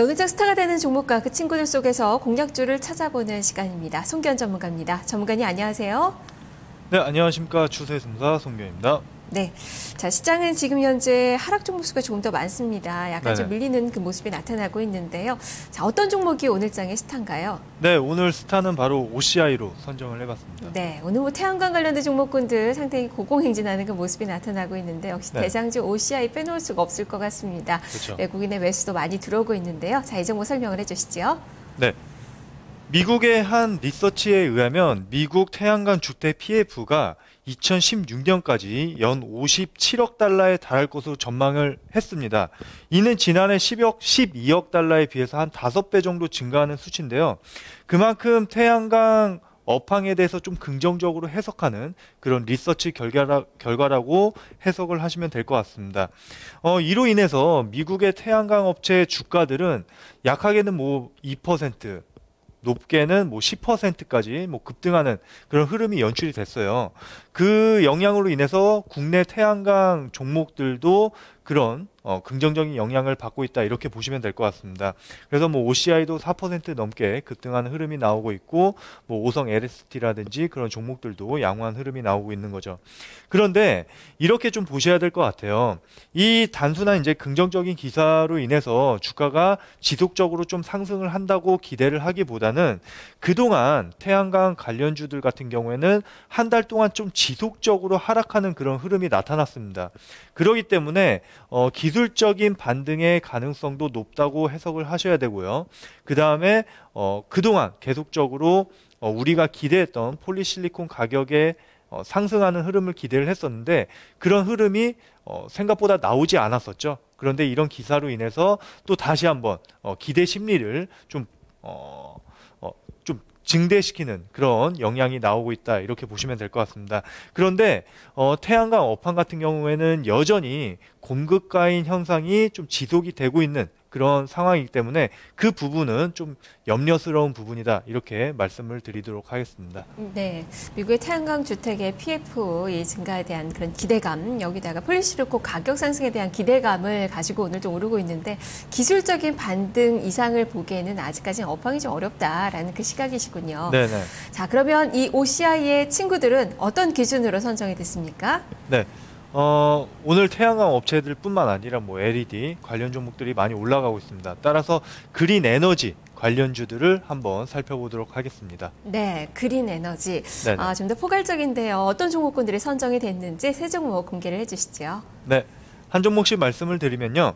네, 오늘장 스타가 되는 종목과 그 친구들 속에서 공략주를 찾아보는 시간입니다. 송견 전문가입니다. 전문가님 안녕하세요. 네, 안녕하십니까. 주세승사 송견입니다. 네. 자, 시장은 지금 현재 하락 종목 수가 조금 더 많습니다. 약간 네네. 좀 밀리는 그 모습이 나타나고 있는데요. 자, 어떤 종목이 오늘 장의 스타인가요? 네, 오늘 스타는 바로 OCI로 선정을 해봤습니다. 네, 오늘 뭐 태양광 관련된 종목군들 상당히 고공행진하는 그 모습이 나타나고 있는데 역시 네. 대장주 OCI 빼놓을 수가 없을 것 같습니다. 그렇죠. 외국인의 매수도 많이 들어오고 있는데요. 자, 이 종목 설명을 해주시죠. 네. 미국의 한 리서치에 의하면 미국 태양광 주택 PF가 2016년까지 연 57억 달러에 달할 것으로 전망을 했습니다. 이는 지난해 10억, 12억 달러에 비해서 한 5배 정도 증가하는 수치인데요. 그만큼 태양광 업황에 대해서 좀 긍정적으로 해석하는 그런 리서치 결과라, 결과라고 해석을 하시면 될 것 같습니다. 어, 이로 인해서 미국의 태양광 업체 주가들은 약하게는 뭐 2%, 높게는 뭐 10%까지 뭐 급등하는 그런 흐름이 연출이 됐어요. 그 영향으로 인해서 국내 태양광 종목들도 그런 어, 긍정적인 영향을 받고 있다 이렇게 보시면 될 것 같습니다. 그래서 뭐 OCI도 4% 넘게 급등하는 흐름이 나오고 있고 뭐 오성 LST라든지 그런 종목들도 양호한 흐름이 나오고 있는 거죠. 그런데 이렇게 좀 보셔야 될 것 같아요. 이 단순한 이제 긍정적인 기사로 인해서 주가가 지속적으로 좀 상승을 한다고 기대를 하기보다는 그동안 태양광 관련주들 같은 경우에는 한 달 동안 좀 지속적으로 하락하는 그런 흐름이 나타났습니다. 그렇기 때문에 어, 기술적인 반등의 가능성도 높다고 해석을 하셔야 되고요. 그 다음에 어, 그동안 계속적으로 어, 우리가 기대했던 폴리실리콘 가격의 어, 상승하는 흐름을 기대를 했었는데 그런 흐름이 어, 생각보다 나오지 않았었죠. 그런데 이런 기사로 인해서 또 다시 한번 어, 기대 심리를 좀 어, 증대시키는 그런 영향이 나오고 있다 이렇게 보시면 될 것 같습니다. 그런데 어, 태양광 업황 같은 경우에는 여전히 공급가인 현상이 좀 지속이 되고 있는 그런 상황이기 때문에 그 부분은 좀 염려스러운 부분이다 이렇게 말씀을 드리도록 하겠습니다. 네, 미국의 태양광 주택의 PF 이 증가에 대한 그런 기대감 여기다가 폴리시르코 가격 상승에 대한 기대감을 가지고 오늘 좀 오르고 있는데 기술적인 반등 이상을 보기에는 아직까지는 업황이 좀 어렵다라는 그 시각이시군요. 네네. 자 그러면 이 OCI의 친구들은 어떤 기준으로 선정이 됐습니까? 네. 어, 오늘 태양광 업체들뿐만 아니라 뭐 LED 관련 종목들이 많이 올라가고 있습니다. 따라서 그린 에너지 관련주들을 한번 살펴보도록 하겠습니다. 네, 그린 에너지. 아, 좀 더 포괄적인데요. 어떤 종목군들이 선정이 됐는지 세 종목 공개를 해주시죠. 네, 한 종목씩 말씀을 드리면요.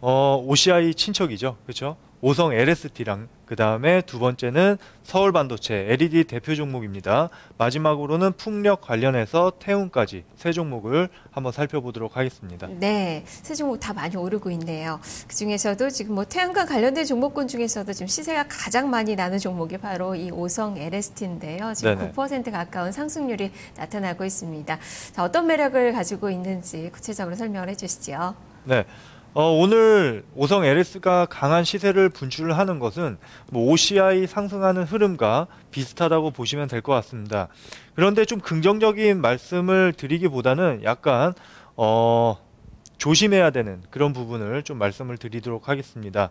어, OCI 친척이죠. 그렇죠? 오성 LST랑 그 다음에 두 번째는 서울 반도체 LED 대표 종목입니다. 마지막으로는 풍력 관련해서 태운까지 세 종목을 한번 살펴보도록 하겠습니다. 네, 세 종목 다 많이 오르고 있네요. 그 중에서도 지금 뭐 태양과 관련된 종목군 중에서도 지금 시세가 가장 많이 나는 종목이 바로 이 오성 LST인데요. 지금 네네. 9% 가까운 상승률이 나타나고 있습니다. 자, 어떤 매력을 가지고 있는지 구체적으로 설명을 해주시죠. 네. 어, 오늘 오성 LS가 강한 시세를 분출을 하는 것은 뭐 OCI 상승하는 흐름과 비슷하다고 보시면 될 것 같습니다. 그런데 좀 긍정적인 말씀을 드리기보다는 약간 어, 조심해야 되는 그런 부분을 좀 말씀을 드리도록 하겠습니다.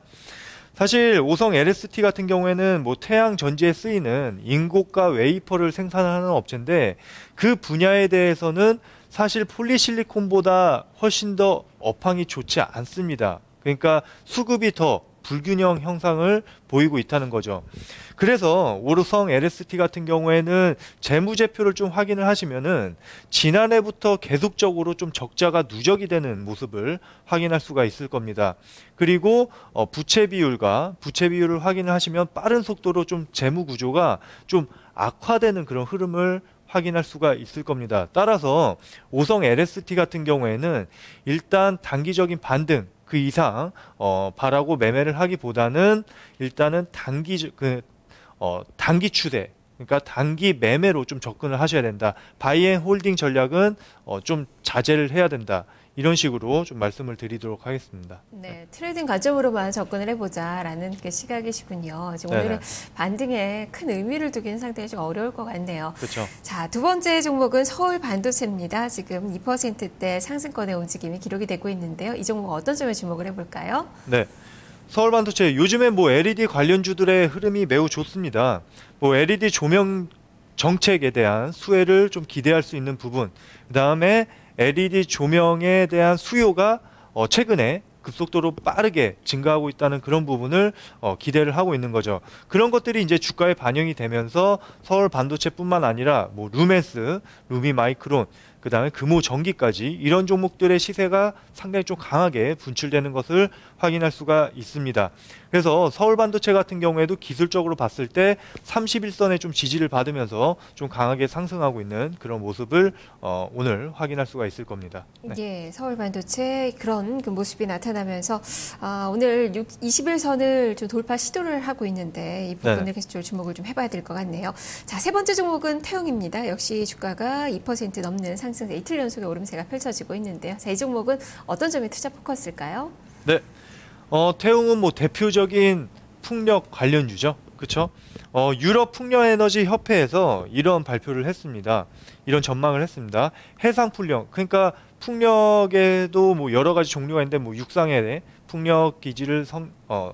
사실 오성 LST 같은 경우에는 뭐 태양 전지에 쓰이는 인고가 웨이퍼를 생산하는 업체인데 그 분야에 대해서는 사실 폴리실리콘보다 훨씬 더 업황이 좋지 않습니다. 그러니까 수급이 더 불균형 형상을 보이고 있다는 거죠. 그래서 오르성 LST 같은 경우에는 재무제표를 좀 확인을 하시면은 지난해부터 계속적으로 좀 적자가 누적이 되는 모습을 확인할 수가 있을 겁니다. 그리고 어 부채 비율과 부채 비율을 확인을 하시면 빠른 속도로 좀 재무 구조가 좀 악화되는 그런 흐름을 확인할 수가 있을 겁니다. 따라서 오성 LST 같은 경우에는 일단 단기적인 반등 그 이상 어, 바라고 매매를 하기보다는 일단은 단기 그 어, 단기 추세 그러니까 단기 매매로 좀 접근을 하셔야 된다. 바이앤 홀딩 전략은 어, 좀 자제를 해야 된다. 이런 식으로 좀 말씀을 드리도록 하겠습니다. 네, 트레이딩 관점으로만 접근을 해보자라는 그 시각이시군요. 지금 오늘은 반등에 큰 의미를 두기는 상당히 좀 어려울 것 같네요. 그렇죠. 자, 두 번째 종목은 서울 반도체입니다. 지금 2%대 상승권의 움직임이 기록이 되고 있는데요. 이 종목 어떤 점에 주목을 해볼까요? 네. 서울 반도체 요즘에 뭐 LED 관련주들의 흐름이 매우 좋습니다. 뭐 LED 조명 정책에 대한 수혜를 좀 기대할 수 있는 부분. 그 다음에 LED 조명에 대한 수요가 어 최근에 급속도로 빠르게 증가하고 있다는 그런 부분을 어, 기대를 하고 있는 거죠. 그런 것들이 이제 주가에 반영이 되면서 서울 반도체뿐만 아니라 뭐 루멘스, 루미 마이크론 그 다음에 금호 전기까지 이런 종목들의 시세가 상당히 좀 강하게 분출되는 것을 확인할 수가 있습니다. 그래서 서울 반도체 같은 경우에도 기술적으로 봤을 때 31선에 좀 지지를 받으면서 좀 강하게 상승하고 있는 그런 모습을 어, 오늘 확인할 수가 있을 겁니다. 네. 예, 서울 반도체 그런 그 모습이 나타나면서 아, 오늘 21선을 좀 돌파 시도를 하고 있는데 이 부분을 계속 주목을 좀 해봐야 될 것 같네요. 자, 세 번째 종목은 태용입니다. 역시 주가가 2% 넘는 상승 상승세 이틀 연속의 오름세가 펼쳐지고 있는데요. 자, 이 종목은 어떤 점이 투자 포커스일까요? 네. 어, 태웅은 뭐 대표적인 풍력 관련주죠. 그렇죠? 어, 유럽 풍력 에너지 협회에서 이런 발표를 했습니다. 이런 전망을 했습니다. 해상 풍력, 그러니까 풍력에도 뭐 여러 가지 종류가 있는데 뭐 육상에 풍력 기지를 성, 어,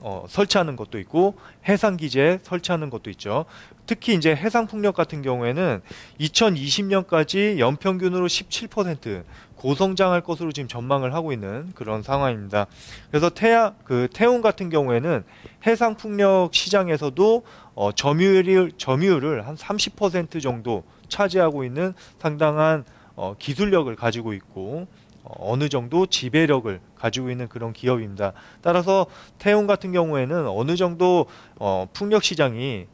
어, 설치하는 것도 있고 해상 기지에 설치하는 것도 있죠. 특히 이제 해상 풍력 같은 경우에는 2020년까지 연평균으로 17% 고성장할 것으로 지금 전망을 하고 있는 그런 상황입니다. 그래서 태양 그 태운 같은 경우에는 해상 풍력 시장에서도 어, 점유율 점유율을 한 30% 정도 차지하고 있는 상당한 어, 기술력을 가지고 있고 어, 어느 정도 지배력을 가지고 있는 그런 기업입니다. 따라서 태용 같은 경우에는 어느 정도 어, 풍력 시장이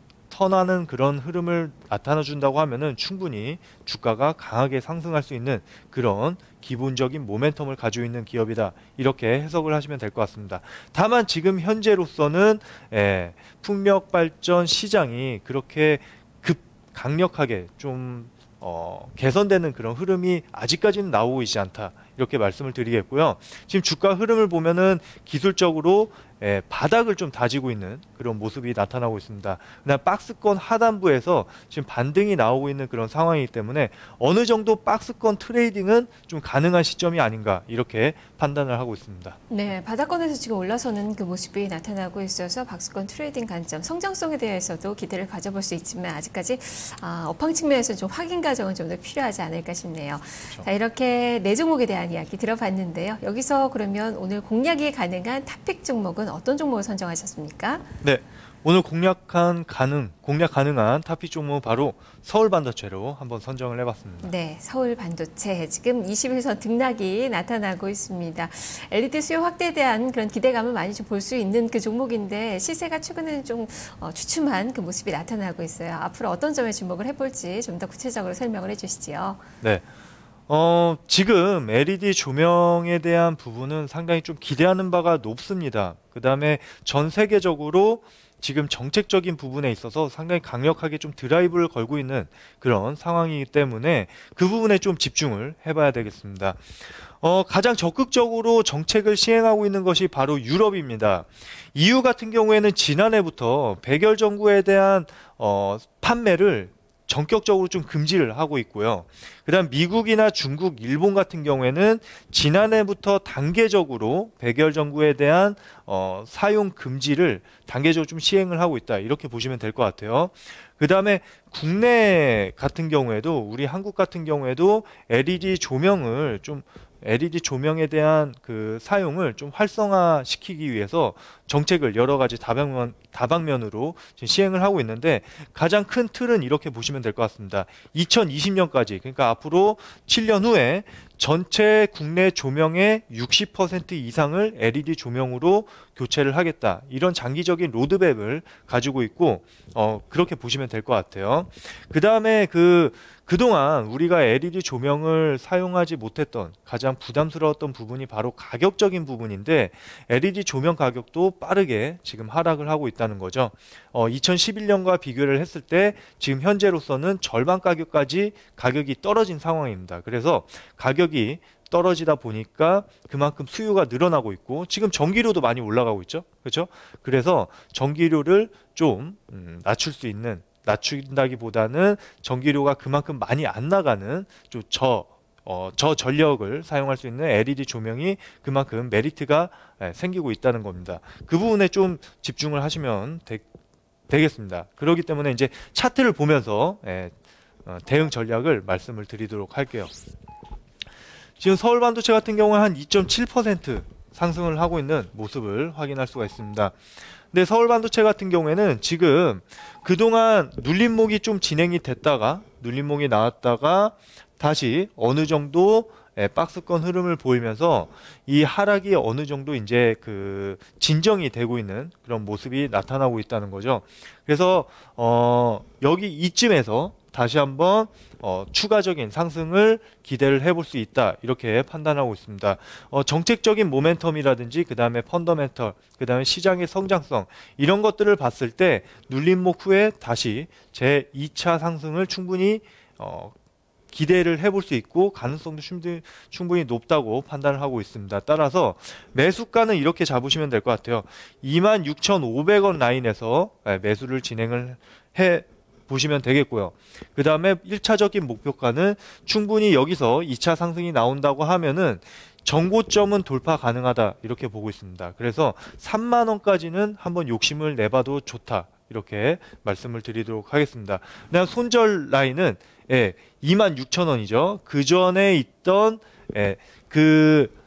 선하는 그런 흐름을 나타나 준다고 하면은 충분히 주가가 강하게 상승할 수 있는 그런 기본적인 모멘텀을 가지고 있는 기업이다. 이렇게 해석을 하시면 될 것 같습니다. 다만 지금 현재로서는 예, 풍력 발전 시장이 그렇게 급 강력하게 좀 어, 개선되는 그런 흐름이 아직까지는 나오고 있지 않다. 이렇게 말씀을 드리겠고요. 지금 주가 흐름을 보면은 기술적으로 예, 바닥을 좀 다지고 있는 그런 모습이 나타나고 있습니다. 그다음 박스권 하단부에서 지금 반등이 나오고 있는 그런 상황이기 때문에 어느 정도 박스권 트레이딩은 좀 가능한 시점이 아닌가 이렇게 판단을 하고 있습니다. 네, 바닥권에서 지금 올라서는 그 모습이 나타나고 있어서 박스권 트레이딩 관점, 성장성에 대해서도 기대를 가져볼 수 있지만 아직까지 아, 업황 측면에서 좀 확인 과정은 좀 더 필요하지 않을까 싶네요. 그렇죠. 자, 이렇게 네 종목에 대한 이야기 들어봤는데요. 여기서 그러면 오늘 공략이 가능한 탑픽 종목은 어떤 종목을 선정하셨습니까? 네. 오늘 공략한 가능, 공략 가능한 타피 종목 바로 서울 반도체로 한번 선정을 해봤습니다. 네, 서울 반도체 지금 21선 등락이 나타나고 있습니다. LED 수요 확대에 대한 그런 기대감을 많이 좀 볼 수 있는 그 종목인데 시세가 최근에는 좀 어, 주춤한 그 모습이 나타나고 있어요. 앞으로 어떤 점에 주목을 해볼지 좀 더 구체적으로 설명을 해주시죠. 네. 어, 지금 LED 조명에 대한 부분은 상당히 좀 기대하는 바가 높습니다. 그 다음에 전 세계적으로 지금 정책적인 부분에 있어서 상당히 강력하게 좀 드라이브를 걸고 있는 그런 상황이기 때문에 그 부분에 좀 집중을 해봐야 되겠습니다. 어, 가장 적극적으로 정책을 시행하고 있는 것이 바로 유럽입니다. EU 같은 경우에는 지난해부터 백열 전구에 대한 어, 판매를 전격적으로 좀 금지를 하고 있고요. 그다음 미국이나 중국, 일본 같은 경우에는 지난해부터 단계적으로 백열 전구에 대한 어, 사용 금지를 단계적으로 좀 시행을 하고 있다. 이렇게 보시면 될 것 같아요. 그 다음에 국내 같은 경우에도 우리 한국 같은 경우에도 LED 조명을 좀 LED 조명에 대한 그 사용을 좀 활성화 시키기 위해서 정책을 여러 가지 다방면, 다방면으로 시행을 하고 있는데 가장 큰 틀은 이렇게 보시면 될 것 같습니다. 2020년까지 그러니까 앞으로 7년 후에 전체 국내 조명의 60% 이상을 LED 조명으로 교체를 하겠다. 이런 장기적인 로드맵을 가지고 있고 어, 그렇게 보시면 될 것 같아요. 그 다음에 그 그동안 우리가 LED 조명을 사용하지 못했던 가장 부담스러웠던 부분이 바로 가격적인 부분인데 LED 조명 가격도 빠르게 지금 하락을 하고 있다는 거죠. 어, 2011년과 비교를 했을 때 지금 현재로서는 절반 가격까지 가격이 떨어진 상황입니다. 그래서 가격이 떨어지다 보니까 그만큼 수요가 늘어나고 있고 지금 전기료도 많이 올라가고 있죠. 그렇죠? 그래서 전기료를 좀 음, 낮출 수 있는 낮춘다기보다는 전기료가 그만큼 많이 안 나가는 좀저 어, 저 전력을 사용할 수 있는 LED 조명이 그만큼 메리트가 예, 생기고 있다는 겁니다. 그 부분에 좀 집중을 하시면 되, 겠습니다 그렇기 때문에 이제 차트를 보면서 예, 어, 대응 전략을 말씀을 드리도록 할게요. 지금 서울 반도체 같은 경우는 한2.7% 상승을 하고 있는 모습을 확인할 수가 있습니다. 근데 서울 반도체 같은 경우에는 지금 그동안 눌림목이 좀 진행이 됐다가 눌림목이 나왔다가 다시 어느 정도 예, 박스권 흐름을 보이면서 이 하락이 어느 정도 이제 그 진정이 되고 있는 그런 모습이 나타나고 있다는 거죠. 그래서 어 여기 이쯤에서 다시 한번 어, 추가적인 상승을 기대를 해볼 수 있다 이렇게 판단하고 있습니다. 어, 정책적인 모멘텀이라든지 그 다음에 펀더멘털, 그 다음에 시장의 성장성 이런 것들을 봤을 때 눌림목 후에 다시 제 2차 상승을 충분히 어, 기대를 해볼 수 있고 가능성도 충분히 높다고 판단을 하고 있습니다. 따라서 매수가는 이렇게 잡으시면 될 것 같아요. 26,500원 라인에서 예, 매수를 진행을 해 보시면 되겠고요. 그 다음에 1차적인 목표가는 충분히 여기서 2차 상승이 나온다고 하면은 정고점은 돌파 가능하다 이렇게 보고 있습니다. 그래서 3만 원까지는 한번 욕심을 내봐도 좋다 이렇게 말씀을 드리도록 하겠습니다. 그다음 손절 라인은 예, 2만 6천 원이죠. 그 전에 있던 예, 그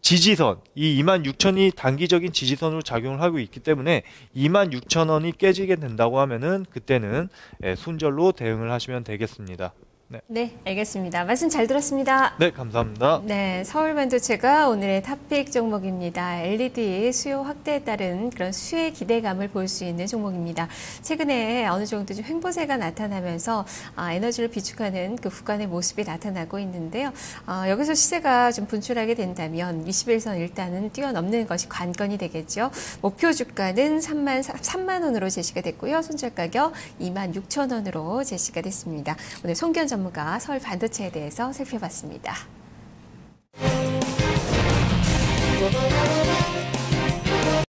지지선, 이 26,000이 단기적인 지지선으로 작용을 하고 있기 때문에 26,000원이 깨지게 된다고 하면은 그때는 예, 손절로 대응을 하시면 되겠습니다. 네. 네, 알겠습니다. 말씀 잘 들었습니다. 네, 감사합니다. 네, 서울반도체가 오늘의 탑픽 종목입니다. LED 수요 확대에 따른 그런 수혜 기대감을 볼 수 있는 종목입니다. 최근에 어느 정도 좀 횡보세가 나타나면서 아, 에너지를 비축하는 그 구간의 모습이 나타나고 있는데요. 아, 여기서 시세가 좀 분출하게 된다면 21선 일단은 뛰어넘는 것이 관건이 되겠죠. 목표 주가는 3만 3만 원으로 제시가 됐고요. 손절 가격 2만 6천 원으로 제시가 됐습니다. 오늘 송견 전문가 서울 반도체에 대해서 살펴봤습니다.